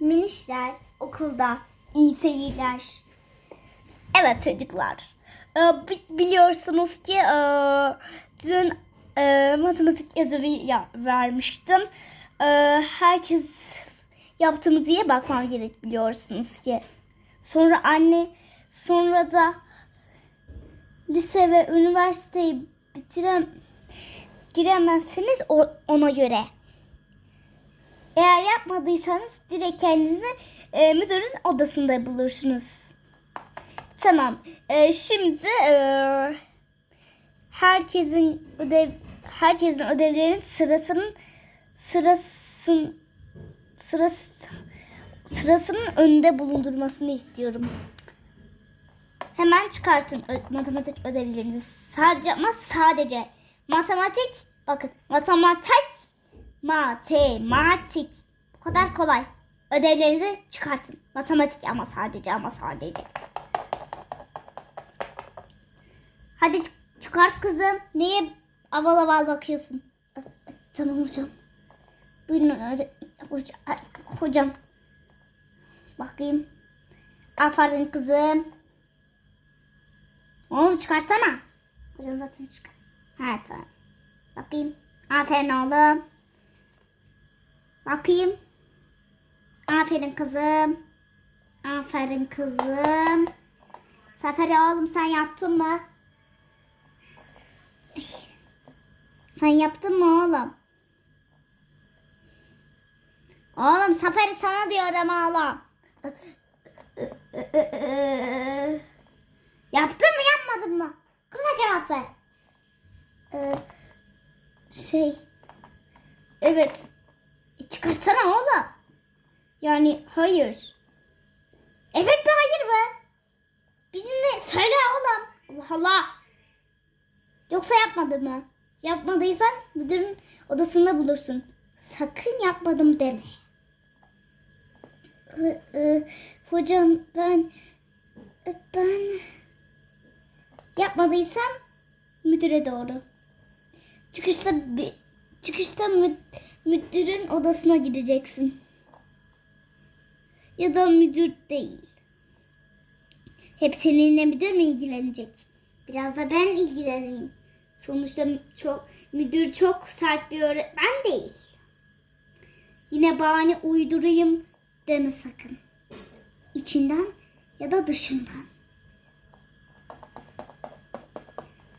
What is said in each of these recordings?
Minişler okulda iyi seyirler. Evet çocuklar. Ee, bi- biliyorsunuz ki e, dün e, matematik ödevi ya- vermiştim. E, herkes yaptı mı diye bakmam gerek biliyorsunuz ki. Sonra anne sonra da lise ve üniversiteyi bitirem giremezsiniz ona göre. Eğer yapmadıysanız direkt kendinizi e, müdürün odasında bulursunuz. Tamam. E, şimdi e, herkesin ödev herkesin ödevlerinin sırasının sırasın sırası sırasının önünde bulundurmasını istiyorum. Hemen çıkartın matematik ödevlerinizi. Sadece ama sadece matematik bakın matematik matematik bu kadar kolay. Ödevlerinizi çıkartın. Matematik ama sadece ama sadece. Hadi çık- çıkart kızım. Niye aval aval bakıyorsun? Tamam hocam. Buyurun öyle- hocam. Bakayım. Aferin kızım. Oğlum çıkarsana. Hocam zaten çıkar. Ha tamam. Bakayım. Aferin oğlum. Bakayım. Aferin kızım. Aferin kızım. Saferi oğlum sen yaptın mı? Sen yaptın mı oğlum? Oğlum Saferi sana diyorum oğlum. Yaptın mı yapmadın mı? Kısa cevap ver. Ee, şey. Evet. Çıkartsana oğlum. Yani hayır. Evet mi hayır mı? Bir dinle söyle oğlum. Allah Allah. Yoksa yapmadın mı? Yapmadıysan müdürün odasında bulursun. Sakın yapmadım deme. Ee, e, hocam ben ben yapmadıysam müdüre doğru. Çıkışta çıkışta mü- müdürün odasına gideceksin. Ya da müdür değil. Hep seninle müdür mü ilgilenecek? Biraz da ben ilgileneyim. Sonuçta çok müdür çok sert bir öğretmen değil. Yine bahane uydurayım deme sakın. İçinden ya da dışından.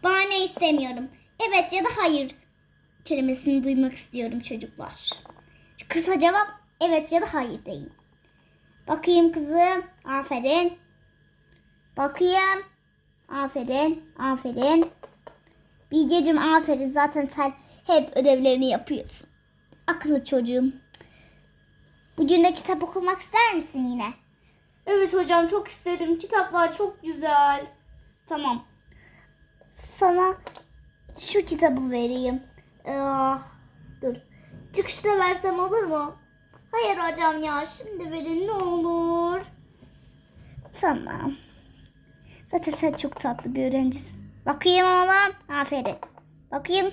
Bahane istemiyorum. Evet ya da hayır kelimesini duymak istiyorum çocuklar. Kısa cevap evet ya da hayır deyin. Bakayım kızım. Aferin. Bakayım. Aferin. Aferin. Bilgecim aferin. Zaten sen hep ödevlerini yapıyorsun. Akıllı çocuğum. Bugün de kitap okumak ister misin yine? Evet hocam çok isterim. Kitaplar çok güzel. Tamam. Sana şu kitabı vereyim. Ah, dur. Çıkışta versem olur mu? Hayır hocam ya şimdi verin ne olur. Tamam. Zaten sen çok tatlı bir öğrencisin. Bakayım oğlum. Aferin. Bakayım.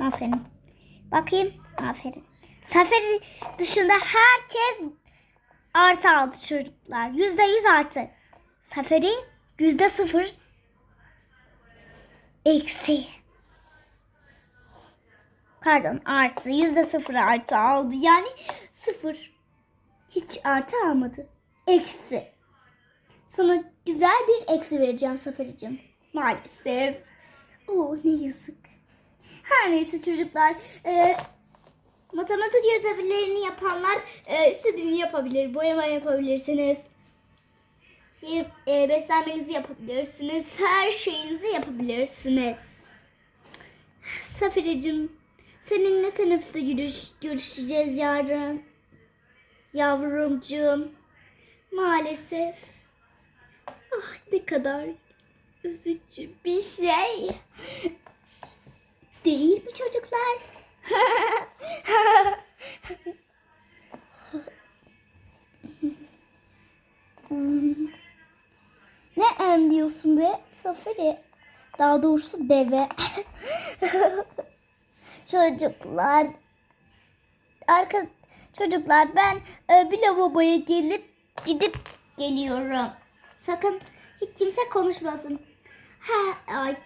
Aferin. Bakayım. Aferin. Seferi dışında herkes artı aldı çocuklar. Yüzde yüz artı. Seferi yüzde sıfır eksi. Pardon artı. Yüzde sıfır artı aldı. Yani sıfır. Hiç artı almadı. Eksi. Sana güzel bir eksi vereceğim Safaricim. Maalesef. Oo ne yazık. Her neyse çocuklar. E, matematik ödevlerini yapanlar e, istediğini yapabilir. Boyama yapabilirsiniz. E, beslenmenizi yapabilirsiniz. Her şeyinizi yapabilirsiniz. Safaricim seninle teneffüste görüş, görüşeceğiz yarın. Yavrumcuğum. Maalesef. Ah ne kadar üzücü bir şey. Değil mi çocuklar? Ne en diyorsun be Safari? Daha doğrusu deve. Çocuklar. Arka Çocuklar ben e, bir lavaboya gelip gidip geliyorum. Sakın hiç kimse konuşmasın. Ha ay.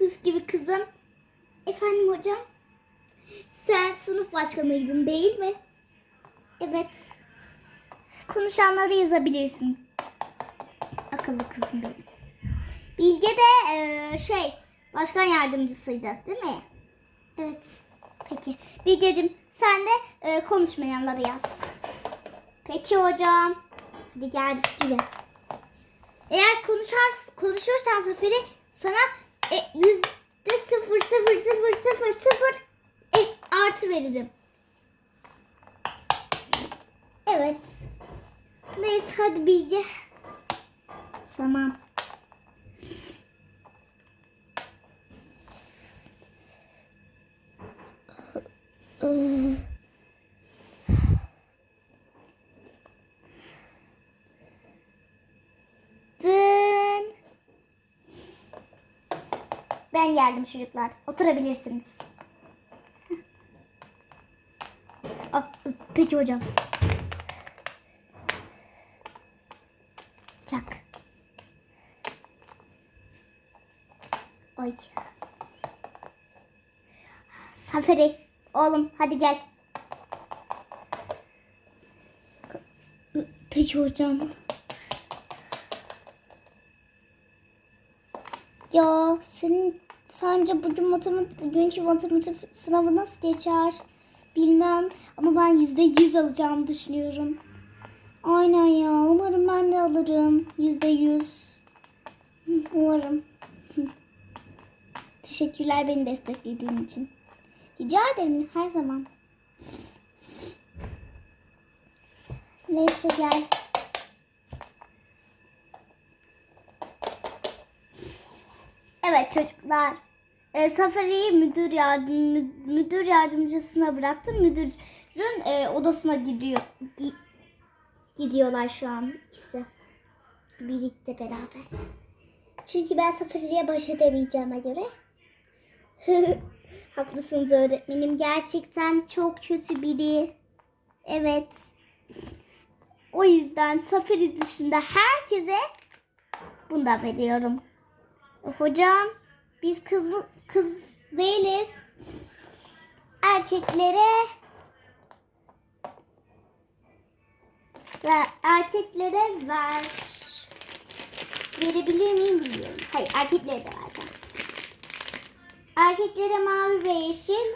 Üst gibi kızım. Efendim hocam. Sen sınıf başkanıydın değil mi? Evet. Konuşanları yazabilirsin. Akıllı kızım benim. Bilge de e, şey başkan yardımcısıydı değil mi? Evet. Peki. Bilgeciğim sen de e, konuşmayanları yaz. Peki hocam. Hadi gel üstüne. Eğer konuşar, konuşursan Zafer'i sana e, yüzde sıfır sıfır sıfır sıfır sıfır e, artı veririm. Evet. Neyse hadi Bilge. Tamam. Dın. Ben geldim çocuklar. Oturabilirsiniz. Ah, peki hocam. Çak. Oy. Saferi. Oğlum hadi gel. Peki hocam. Ya senin sence bugün matematik bugünkü matematik sınavı nasıl geçer? Bilmem ama ben yüzde yüz alacağımı düşünüyorum. Aynen ya umarım ben de alırım yüzde yüz. Umarım. Teşekkürler beni desteklediğin için. Rica ederim her zaman. Neyse gel. Evet çocuklar. E, Safari'yi müdür yardım mü- müdür yardımcısına bıraktım. Müdürün e, odasına gidiyor. gi- gidiyorlar şu an ikisi. Birlikte beraber. Çünkü ben Safari'ye baş edemeyeceğime göre. Haklısınız öğretmenim. Gerçekten çok kötü biri. Evet. O yüzden Safari dışında herkese bundan veriyorum. Hocam biz kız kız değiliz. Erkeklere ve erkeklere ver verebilir miyim bilmiyorum. Hayır erkeklere de vereceğim. Erkeklere mavi ve yeşil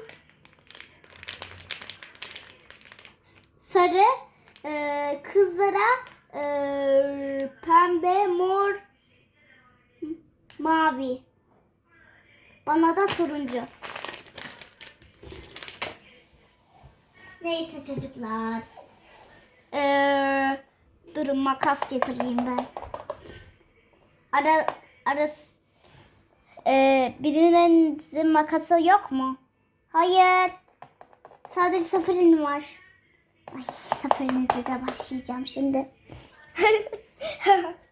sarı e, kızlara e, pembe mor mavi. Bana da turuncu. Neyse çocuklar. Ee, durun makas getireyim ben. Ara arası ee, birinizin makası yok mu? Hayır. Sadece sıfırın var. Ay sıfırınızı da başlayacağım şimdi.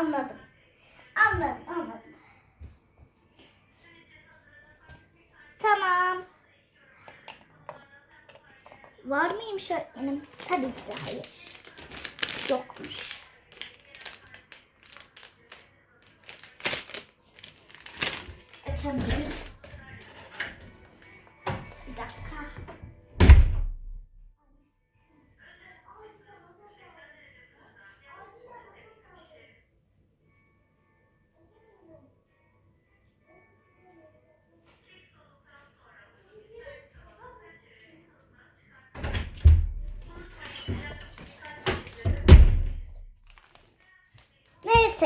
anladım. Anladım, anladım. Tamam. Var mıymış öğretmenim? Tabii ki de hayır. Yokmuş. Açamıyoruz.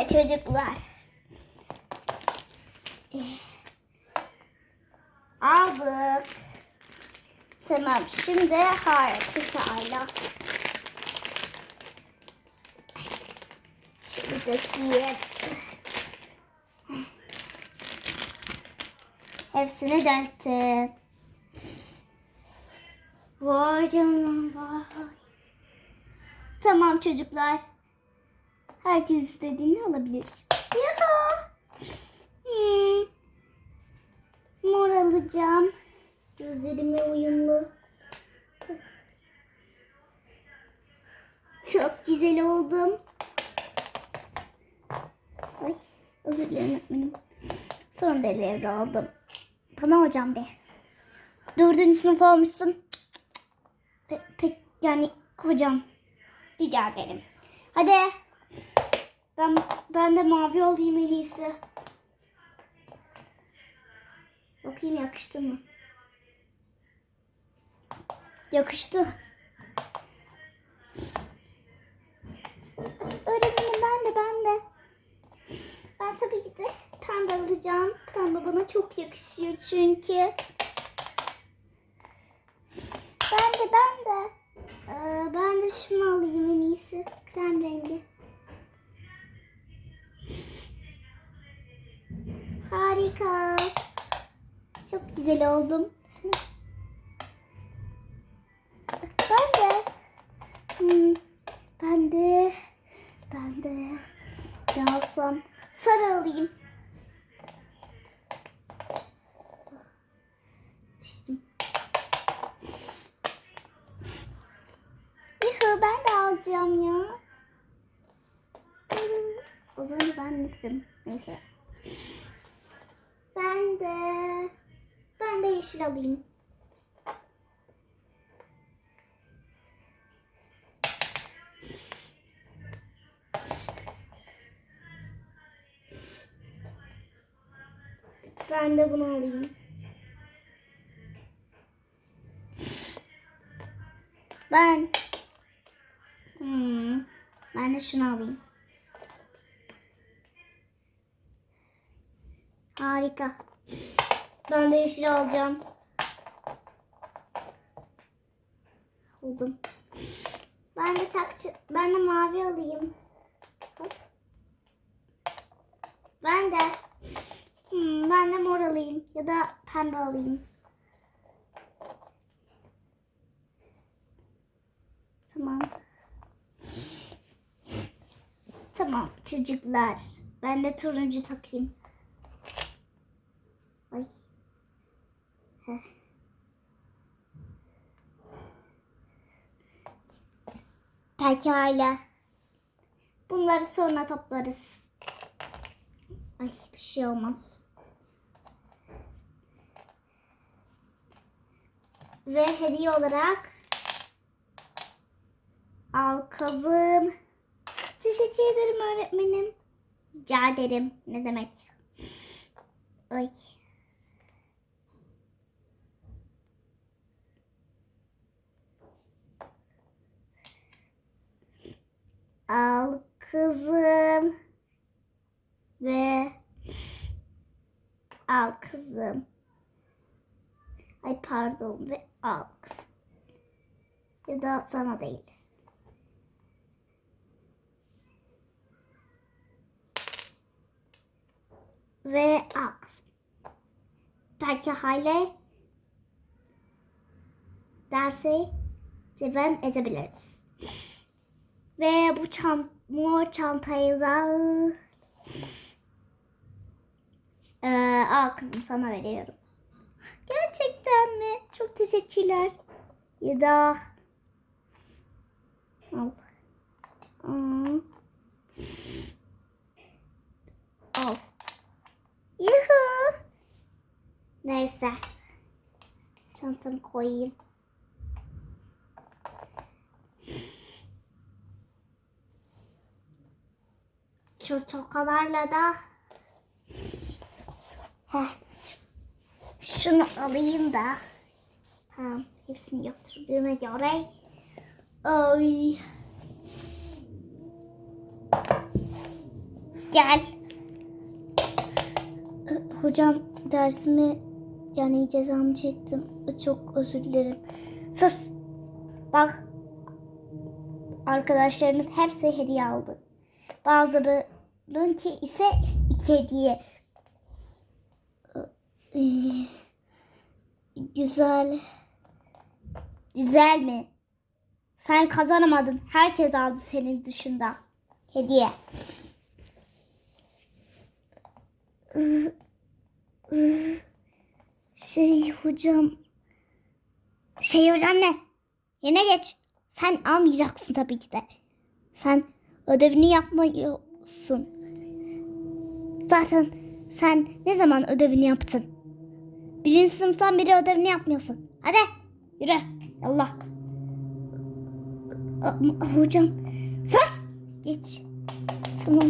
Neyse çocuklar. Aldık. Tamam şimdi harika. Şöyle dökeyim. Hepsini döktüm. Vay canına vay. Tamam çocuklar. Herkes istediğini alabilir. Yaha. Hmm. Mor alacağım. Gözlerimle uyumlu. Çok güzel oldum. Ay, özür dilerim öğretmenim. Son deleri aldım. Bana hocam de. Dördüncü sınıf olmuşsun. Pe- pek yani hocam. Rica ederim. Hadi. Ben, ben de mavi olayım en iyisi. Bakayım yakıştı mı? Yakıştı. Öğretmenim ben de ben de. Ben tabii ki de pembe alacağım. Pembe bana çok yakışıyor çünkü. Ben de ben de. Ee, ben de şunu alayım en iyisi. Krem rengi. Harika. Çok güzel oldum. Ben de. Hmm, ben de. Ben de. Ne alsam? Sarı alayım. Düştüm. Yuhu ben de alacağım ya. Hmm, Az önce ben gittim. Neyse. De. Ben de yeşil alayım. Ben de bunu alayım. Ben. Hmm. Ben de şunu alayım. Harika. Ben de yeşil alacağım. Buldum. Ben de takçı, ben de mavi alayım. Ben de. Hmm, ben de mor alayım ya da pembe alayım. Tamam. Tamam çocuklar. Ben de turuncu takayım. Ay. Heh. Pekala. Bunları sonra toplarız. Ay bir şey olmaz. Ve hediye olarak al kızım. Teşekkür ederim öğretmenim. Rica ederim. Ne demek? Ay. Al kızım. Ve al kızım. Ay pardon ve al kızım. Ya da sana değil. Ve al kızım. Belki hala dersi devam edebiliriz. Ve bu çant mor çantayı da ee, al kızım sana veriyorum. Gerçekten mi? Çok teşekkürler. Ya da al. Aa. Al. Yuhu. Neyse. Çantamı koyayım. Şu tokalarla da Heh. Şunu alayım da. Tamam. Hepsini götürdüğüme göre. Ay. Gel. Hocam dersimi yani cezamı çektim. Çok özür dilerim. Sus. Bak. Arkadaşlarının hepsi hediye aldı. Bazılarınınki ise iki hediye. Ee, Güzel. Güzel mi? Sen kazanamadın. Herkes aldı senin dışında. Hediye. Şey hocam. Şey hocam ne? Yine geç. Sen almayacaksın tabii ki de. Sen ödevini yapmıyorsun. Zaten sen ne zaman ödevini yaptın? Birinci sınıftan beri ödevini yapmıyorsun. Hadi yürü. Allah. Hocam. Sus. Geç. Tamam.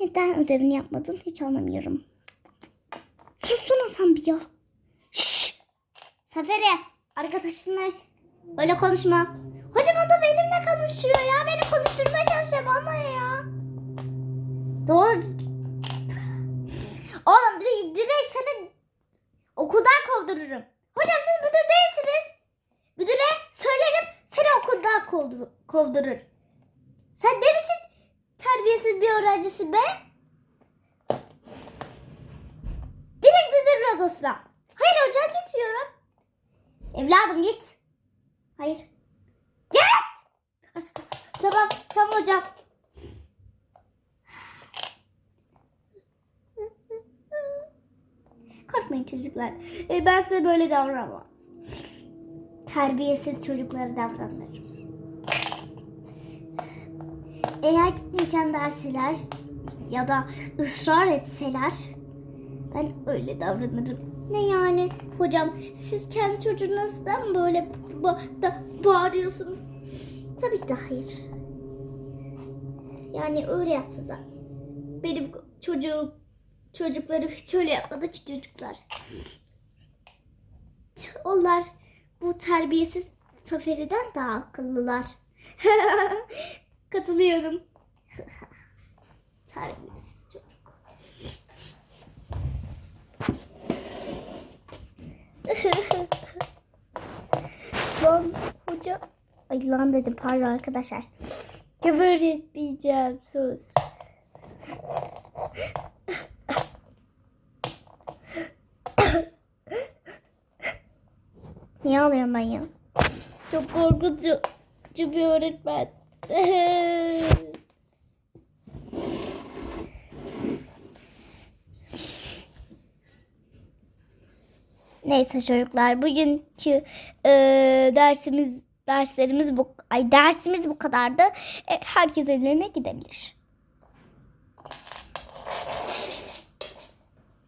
Neden ödevini yapmadın hiç anlamıyorum. Sussana sen bir ya. Şşş. Safere arkadaşınla öyle konuşma. Da benimle konuşuyor ya. Beni konuşturmaya çalışıyor bana ya. Doğru. Oğlum direkt, direkt seni okuldan kovdururum. Hocam siz müdür değilsiniz. Müdüre söylerim seni okuldan kovdur kovdurur. Sen ne biçim terbiyesiz bir öğrencisin be? Direkt müdürün odasına. Hayır hocam gitmiyorum. Evladım git. Hayır. Tamam tamam hocam. Korkmayın çocuklar. E, ben size böyle davranmam. Terbiyesiz çocuklara davranırım. Eğer gitmeyeceğim derseler ya da ısrar etseler ben öyle davranırım. Ne yani hocam siz kendi çocuğunuzdan böyle ba- da bağırıyorsunuz? Tabii ki de hayır. Yani öyle yaptılar. Benim çocuğum çocukları hiç öyle yapmadı ki çocuklar. Onlar bu terbiyesiz Saferi'den daha akıllılar. Katılıyorum. terbiyesiz çocuk. lan hoca... Ay lan dedim pardon arkadaşlar. Küfür etmeyeceğim söz. Niye ağlıyorum ben ya? Çok korkutucu bir öğretmen. Neyse çocuklar bugünkü e, dersimiz derslerimiz bu ay dersimiz bu kadardı. E, herkes evlerine gidebilir.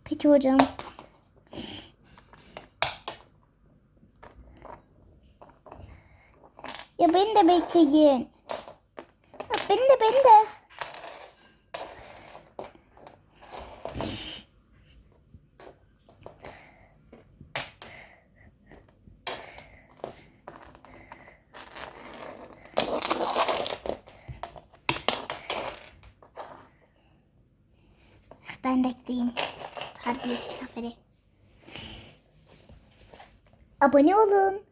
Peki hocam. Ya beni de bekleyin. Ya beni de beni de. Ben bekleyeyim. Terbiyesiz seferi. Abone olun.